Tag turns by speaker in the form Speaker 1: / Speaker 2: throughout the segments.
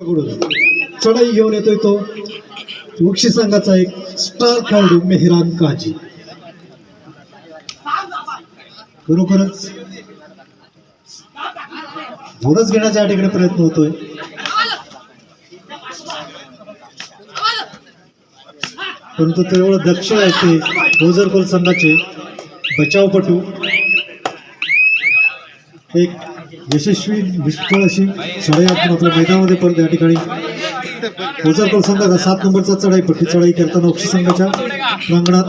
Speaker 1: चढाई घेऊन येतोय तो. मुक्षी संघाचा एक स्टार खेळाडू मेहरान काजी. खरोखरच बोनस घेण्याचा या ठिकाणी प्रयत्न होतोय. परंतु तेवढं दक्ष आहे ते गोजरकोल संघाचे बचावपटू. एक यशस्वी निष्फळ अशी चढाई आपण आपल्या मैदानामध्ये परत या ठिकाणी ओझरकोल संघाचा सात नंबरचा चढाई पट्टी चढाई करताना अक्षी संघाच्या प्रांगणात.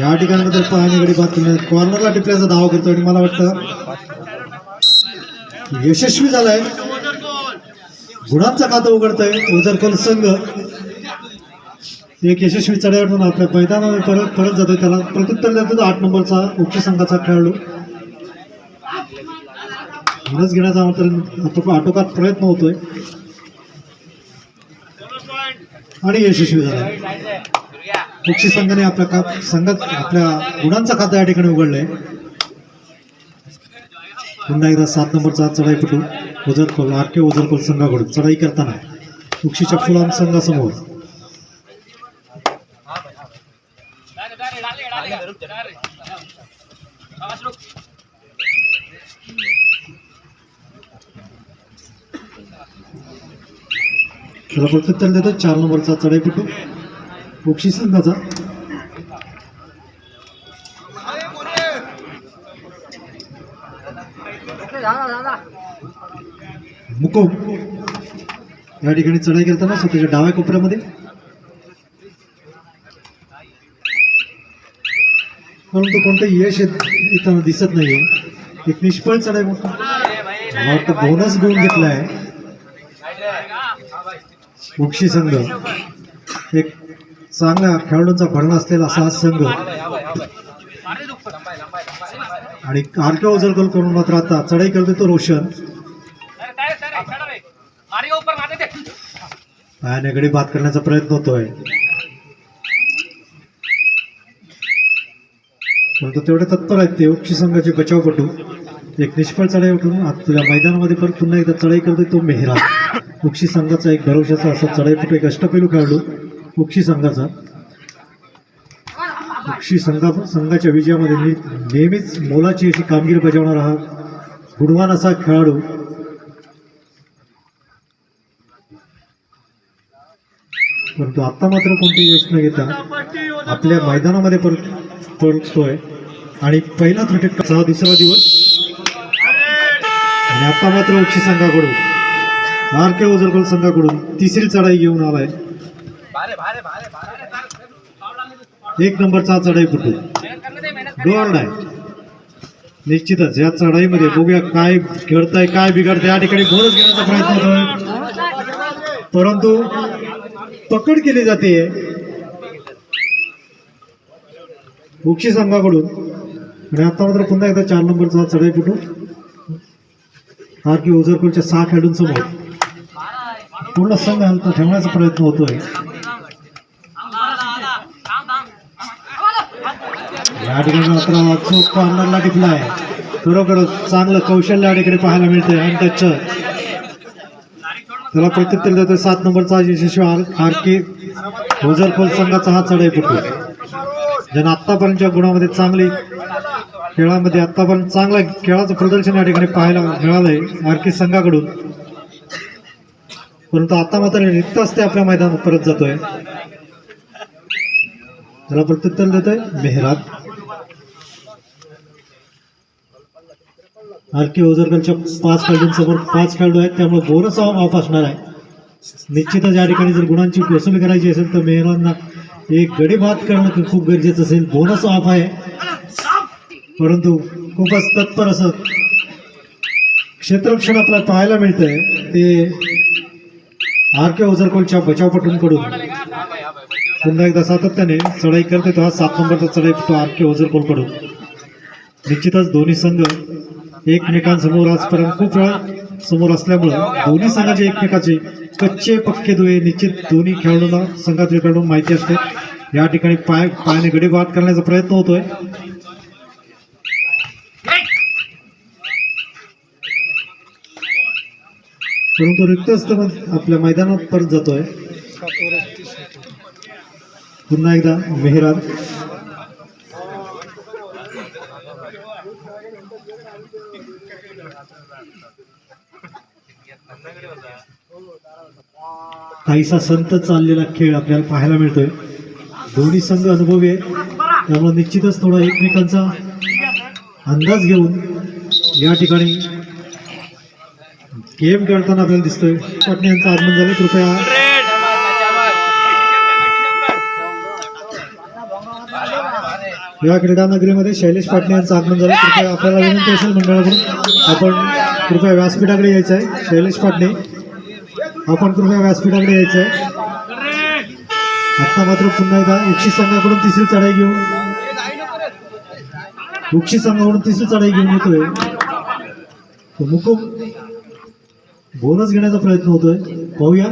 Speaker 1: या ठिकाणी मात्र पाहणीकडे बात केली कॉर्नरला टिपल्याचा धाव करतो आणि मला वाटतं यशस्वी झालाय. गुणांचा खातं उघडतंय ओझरकोल संघ. एक यशस्वी चढ्यावरून आपल्या मैदानामध्ये परत परत जातोय. त्याला प्रत्युत्तर देतो आठ नंबरचा उच्च संघाचा खेळाडू. गुणच घेण्याचा मात्र आटोकात प्रयत्न होतोय. आणि यशस्वी झाला. पक्षी संघाने आपल्या का संघात आपल्या गुणांचा खाता या ठिकाणी उघडलंय. पुन्हा एकदा सात नंबरचा चढाईपटू ओझरकोल आर के ओझरकोल संघाकडून चढाई करताना पक्षीच्या फुलाम संघासमोर. त्याला प्रत्युत्तर देतो चार नंबरचा चढाईपटू बक्षी संघाचा. मुकुम या ठिकाणी चढाई करताना स्वतःच्या डाव्या कोपऱ्यामध्ये. परंतु कोणतं यश येताना दिसत नाहीये. एक निष्फळ चढाई मोठा मला वाटतं बोनस घेऊन घेतलाय. बक्षी संघ. एक चांगला खेळाडूंचा भरणा असलेला असा संघ. आणि आर के ओझरकोल करून मात्र आता चढाई करतोय तो रोशन. पायाने गडी बाद करण्याचा प्रयत्न होतोय. परंतु तेवढे तत्पर आहेत ते. उक्षी संघाचे बचावपटू. एक निष्फळ चढाई उठून आपल्या मैदानामध्ये परत पुन्हा एकदा चढाई करतोय तो मेहरा. उक्षी संघाचा एक भरवशाचा असा चढाईपटू एक अष्टपैलू खेळाडू उक्षी संघाचा. उक्षी संघा संघाच्या विजयामध्ये नेहमीच मोलाची अशी कामगिरी बजावणारा हा गुणवान असा खेळाडू. परंतु आता मात्र कोणते यश न घेता आपल्या मैदानामध्ये परत परततोय आणि पहिला सहा दुसरा दिवस. आणि आता मात्र उक्षी संघाकडून आर के ओझरकोल संघाकडून तिसरी चढाई घेऊन आलाय. एक नंबरचा चढाई कुठे डोअर्ड आहे निश्चितच या चढाईमध्ये बघूया काय घडतंय काय बिघडतंय. या ठिकाणी बोनस घेण्याचा प्रयत्न होतोय. परंतु पकड केली जाते. मुक्षी संघाकडून आणि आता मात्र पुन्हा एकदा चार नंबरचा चढाईपटू आर के ओझरकोलच्या सहा खेळाडूंसमोर पूर्ण संघ हलका ठेवण्याचा प्रयत्न होतोय. या ठिकाणी मात्र चोख कॉर्नरला आहे खरोखरच चांगलं कौशल्य या पाहायला मिळतंय. आणि टच त्याला प्रत्युत्तर देतोय सात नंबरचा यशस्वी आर आर के ओझरकोल संघाचा हा चढाईपटू ज्यांना आतापर्यंतच्या गुणामध्ये चांगली खेळामध्ये आतापर्यंत चांगला खेळाचं प्रदर्शन या ठिकाणी पाहायला मिळालंय आर के संघाकडून. परंतु आता मात्र रिक्त असते आपल्या मैदानात परत जातोय. त्याला प्रत्युत्तर देतोय मेहरात. आर के ओझरकरच्या पाच खेळाडूंसमोर पाच खेळाडू आहेत. त्यामुळे बोरस ऑफ असणार आहे. निश्चितच या ठिकाणी जर गुणांची वसूल करायची असेल तर मेहरांना एक गडी बाद करणं खूप गरजेचं असेल. बोनस ऑफ आहे. परंतु खूपच तत्पर असं क्षेत्ररक्षण आपल्याला पाहायला मिळतंय. ते आर के ओझरकोलच्या बचावपटूंकडून. पुन्हा एकदा सातत्याने चढाई करते तो हा सात नंबरचा चढाईपटू आर के ओझरकोलकडून. निश्चितच दोन्ही संघ एकमेकांसमोर आजपर्यंत खूप वेळा समोर असल्यामुळं दोन्ही संघाचे एकमेकाचे कच्चे पक्के दुवे निश्चित दोन्ही खेळाडूंना संघातील खेळाडू माहिती असते. या ठिकाणी पाय पायाने गडी बाद करण्याचा प्रयत्न होतोय. परंतु रिक्त असतं आपल्या मैदानात परत जातोय. पुन्हा एकदा मेहरान. काहीसा संत चाललेला खेळ आपल्याला पाहायला मिळतोय. दोन्ही संघ अनुभवी आहेत. त्यामुळे निश्चितच थोडा एकमेकांचा अंदाज घेऊन या ठिकाणी गेम खेळताना आपल्याला दिसतोय. पाटणे यांचं आगमन झालं. कृपया या क्रीडा नगरीमध्ये शैलेश पाटणे यांचं आगमन झालं. कृपया आपल्याला विनंती असेल मंडळाकडून. आपण कृपया व्यासपीठाकडे यायचं आहे. शैलेश पाटणे आपण कृपया व्यासपीठाकडे यायचं. आता मात्र पुन्हा एकदा उक्षी संघाकडून तिसरी चढाई घेऊन उक्षी संघाकडून तिसरी चढाई घेऊन येतोय. तो मुकुम बोनस घेण्याचा प्रयत्न होतोय. पाहूया.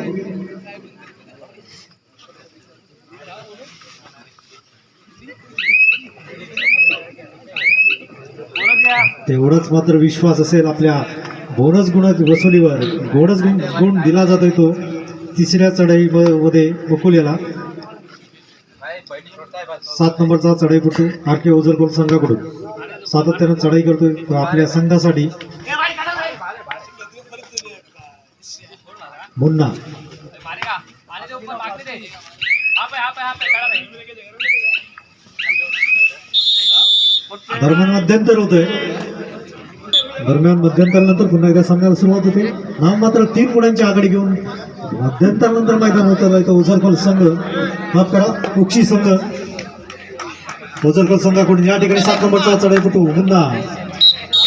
Speaker 1: तेवढाच मात्र विश्वास असेल आपल्या बोनस गुण वसुलीवर बोनस गुण गुण दिला जातोय तो तिसऱ्या चढाई मध्ये बकुल याला सात नंबरचा चढाईपटू आर के ओझरकोल संघाकडून. सातत्यानं चढाई करतोय आपल्या संघासाठी. मुन्ना. दरम्यान मध्यंतर होतोय. दरम्यान मध्यंतरानंतर पुन्हा एकदा सामन्याला सुरुवात होते. नाव मात्र तीन गुणांची आघाडी घेऊन मध्यंतरानंतर मैदान होतं इथं ओझरकोल संघ. माफ करा उक्षी संघ. ओझरकोल संघाकडून या ठिकाणी सात नंबरचा चढाईपटू मुन्ना.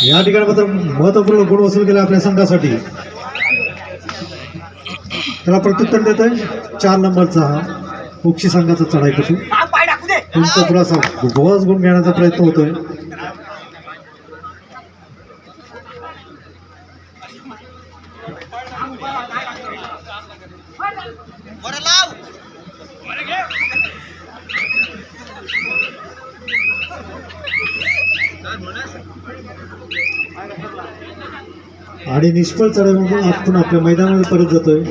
Speaker 1: या ठिकाणी मात्र महत्त्वपूर्ण गुण वसूल केला आपल्या संघासाठी. त्याला प्रत्युत्तर देतोय चार नंबरचा हा उक्षी संघाचा चढाईपटू. तुमचा थोडासा बोनस गुण घेण्याचा प्रयत्न होतोय. आणि निष्फळ चढवून आपण आपल्या मैदानामध्ये परत जातोय.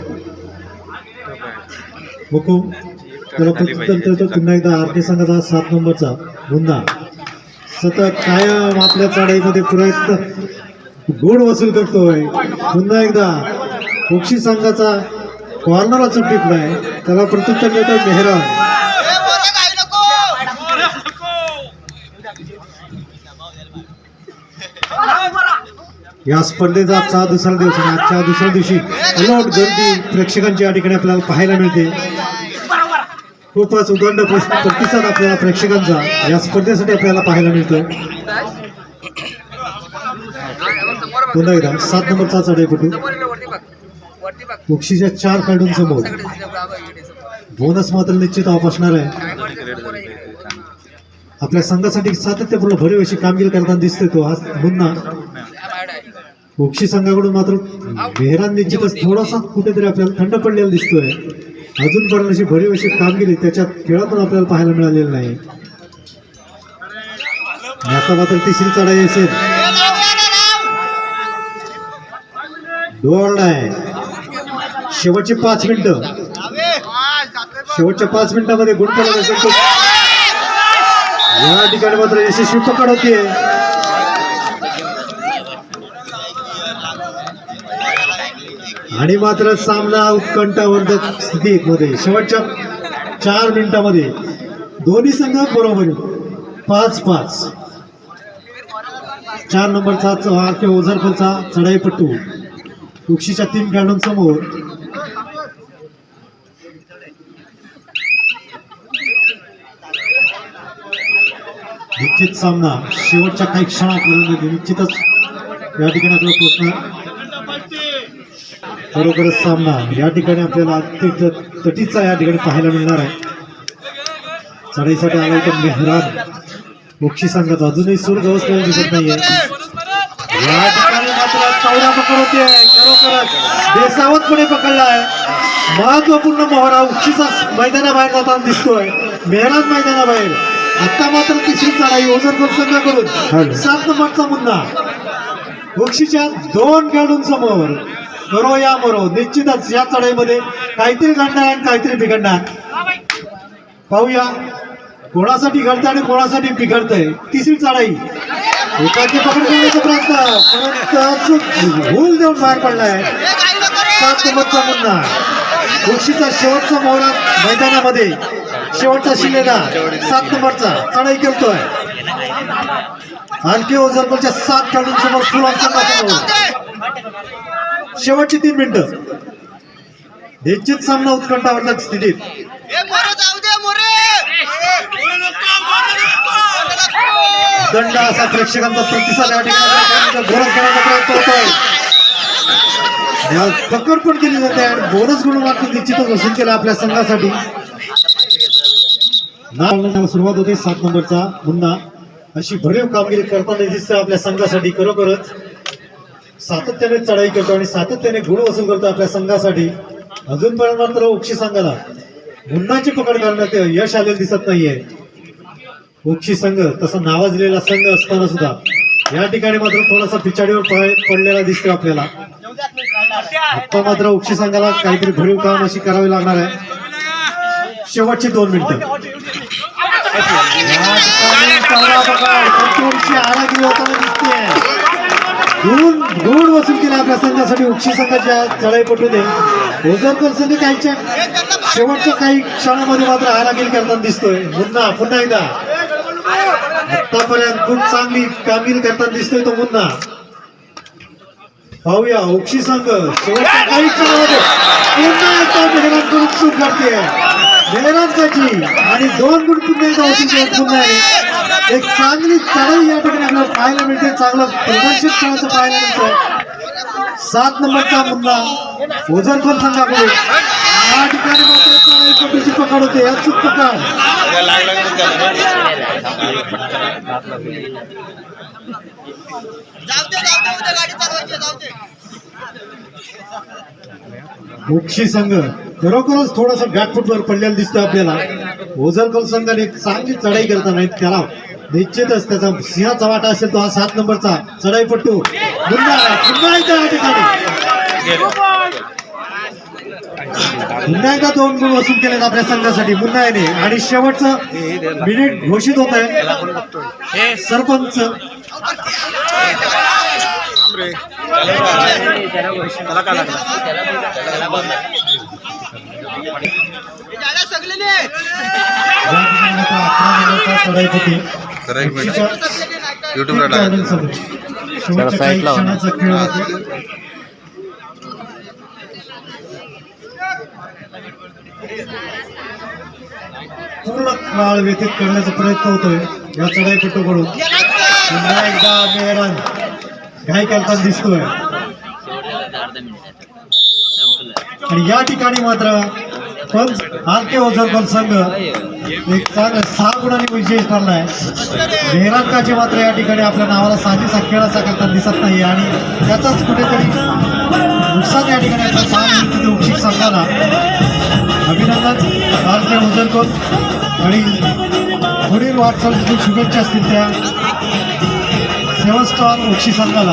Speaker 1: हुकूम त्याला प्रत्युत्तर पुन्हा एकदा आर के संघाचा सात नंबरचा गुन्हा सतत कायम आपल्या चढाईमध्ये प्रयत्न गुण वसूल करतोय. पुन्हा एकदा पक्षी संघाचा कॉर्नरला टिपलाय त्याला प्रत्युत्तर देतोय मेहरा या स्पर्धेचा आजचा दुसरा दिवस आणि आजच्या दुसऱ्या दिवशी अलोट गर्दी प्रेक्षकांची या ठिकाणी आपल्याला पाहायला मिळते. खूपच उदंड प्रस- प्रतिसाद आपल्याला प्रेक्षकांचा या स्पर्धेसाठी आपल्याला पाहायला मिळतो. पुन्हा एकदा सात नंबरचा चढाईपटू बक्षीच्या चार खेळाडूंसमोर बोनस मात्र निश्चित ऑफ असणार आहे. आपल्या संघासाठी सातत्यपूर्ण भरीव अशी कामगिरी करताना दिसतोय तो हा मुन्ना. बक्षी संघाकडून मात्र मेहरान निश्चितच थोडासा कुठेतरी आपल्याला थंड पडलेला दिसतोय. अजूनपर्यंत अशी भरीव अशी कामगिरी त्याच्या खेळातून आपल्याला पाहायला मिळालेली नाही. आता मात्र तिसरी चढाई असेल. डोळला आहे. शेवटची पाच मिनिटं. शेवटच्या पाच मिनिटामध्ये गुण पडत असेल. या ठिकाणी मात्र यशस्वी पकड होतीये. आणि मात्र सामना उत्कंठावर्धक स्थितीत मध्ये शेवटच्या चार मिनिटामध्ये दोन्ही संघ बरोबर पाच पाच चार नंबरचा आर के ओझरपूरचा चढाईपट्टू उक्षीच्या तीन खेळाडूंसमोर. निश्चित सामना. शेवटच्या काही क्षणापर्यंत निश्चितच या ठिकाणी आपल्याला पोहोचणार बरोबरच सामना या ठिकाणी आपल्याला अत्यंत तटीचा या ठिकाणी पाहायला मिळणार आहे. चढाईसाठी आला तर मेहरान. मोक्षी संघाचा अजूनही सूर गवसलेला दिसत नाहीये. या ठिकाणी मात्र चौदा पकड होते खरोखरच. बेसावतपणे पकडला आहे महत्त्वपूर्ण मोहरा उक्षीचा मैदानाबाहेर जाताना दिसतोय. मेहरान मैदानाबाहेर. आता मात्र तिसरी चढाई ओझरकोट संघाकडून सात नंबरचा मुन्ना. बक्षीच्या दोन खेळाडूंसमोर. करो या मरो. निश्चितच या चढाईमध्ये काहीतरी घडणार आणि काहीतरी बिघडणार. पाहूया. कोणासाठी घडतं आणि कोणासाठी बिघडतंय. तिसरी चढाई. एकाची पकड करण्याचा प्रयत्न. परंतु भूल देऊन बाहेर पडलाय. सात नंबरचा मुन्ना. गोक्षीचा शेवटचा मोहरा मैदानामध्ये. शेवटचा शिलेला. सात नंबरचा चढाई करतोय आणखी ओझरपूरच्या सात खेळाडूंसमोर फुलांचा शेवटची तीन मिनिटं. निश्चित सामना उत्कंठावरच्या स्थितीत. दंड असा प्रेक्षकांचा प्रतिसाद या ठिकाणी प्रयत्न होतोय पकड पण केली जाते आणि बोनस गुण मात्र निश्चितच वसूल केला आपल्या संघासाठी. नाव सुरुवात होते सात नंबरचा. मुन्ना अशी भरीव कामगिरी करताना दिसतं आपल्या संघासाठी. खरोखरच सातत्याने चढाई करतो आणि सातत्याने गुण वसूल करतो आपल्या संघासाठी. अजूनपर्यंत मात्र उक्षी संघाला. मुन्नाची पकड करण्यात यश आलेलं दिसत नाहीये. उक्षी संघ तसा नावाजलेला संघ असताना सुद्धा. या ठिकाणी मात्र थोडासा पिछाडीवर पड- पडलेला दिसतो आपल्याला. आता मात्र उक्षी संघाला काहीतरी भरीव काम अशी करावी लागणार आहे. शेवटची दोन मिनिटं. आराखडी होताना दिसते गुण गुण वसूल केला आपल्या संघासाठी उक्षी संघाच्या चढाईपटूने. ओझरकर संघ काहीच्या शेवटच्या काही क्षणामध्ये मात्र हारागिरी करताना दिसतोय. मुन्ना पुन्हा एकदा. आतापर्यंत खूप चांगली कामगिरी करताना दिसतोय तो मुन्ना. पाहूया उक्षी संघ शेवटच्या काही क्षणामध्ये. पुन्हा एकदा मेहरांकडून चूक करते मेहरांची आणि दोन गुण पुन्हा एकदा वसूल पुन्हा एक चांगली चढाई या ठिकाणी आपल्याला पाहायला मिळते. चांगलं प्रदर्शित करायचं पाहायला मिळतं. सात नंबरचा मुन्ना ओझरखोर संघाकडून या ठिकाणी मात्र चढाईपटूची पकड होते. अचूक पकड. मोक्षी संघ. खरोखरच थोडासा बॅकफुटवर पडलेला दिसतो आपल्याला. ओझरकोल संघाने एक चांगली चढाई करताना त्याला निश्चितच त्याचा सिंहाचा वाटा असेल तो हा सात नंबरचा. चढाईपट्टू पुन्हा पुन्हा एकदा या ठिकाणी. पुन्हा एकदा दोन गुण वसूल केले आपल्या संघासाठी. पुन्हा येणे आणि शेवटचं मिनिट घोषित होत आहे. सरपंच. चढाईपट्टी
Speaker 2: जरा एक मिनिट. युट्यूबला टाकायचं
Speaker 1: होता. पूर्ण काळ व्यतीत करण्याचा प्रयत्न होतोय. या चढाईपट्टूकडून पुन्हा एकदा मेहरान घाई करताना दिसतोय. आणि या ठिकाणी मात्र पण आर के ओझरकर संघ एक चांगला सहा गुणांनी विजय आहे मेहरानकाचे मात्र या ठिकाणी आपल्या नावाला साजेसा खेळाचा करता दिसत नाही आणि त्याचाच कुठेतरी नुकसान या ठिकाणी आपल्या सहा मिनिटातील संघाला. अभिनंदन आर के ओझरकर आणि पुढील वाटचाल शुभेच्छा असतील त्या सेवन स्टार उक्षी संघाला.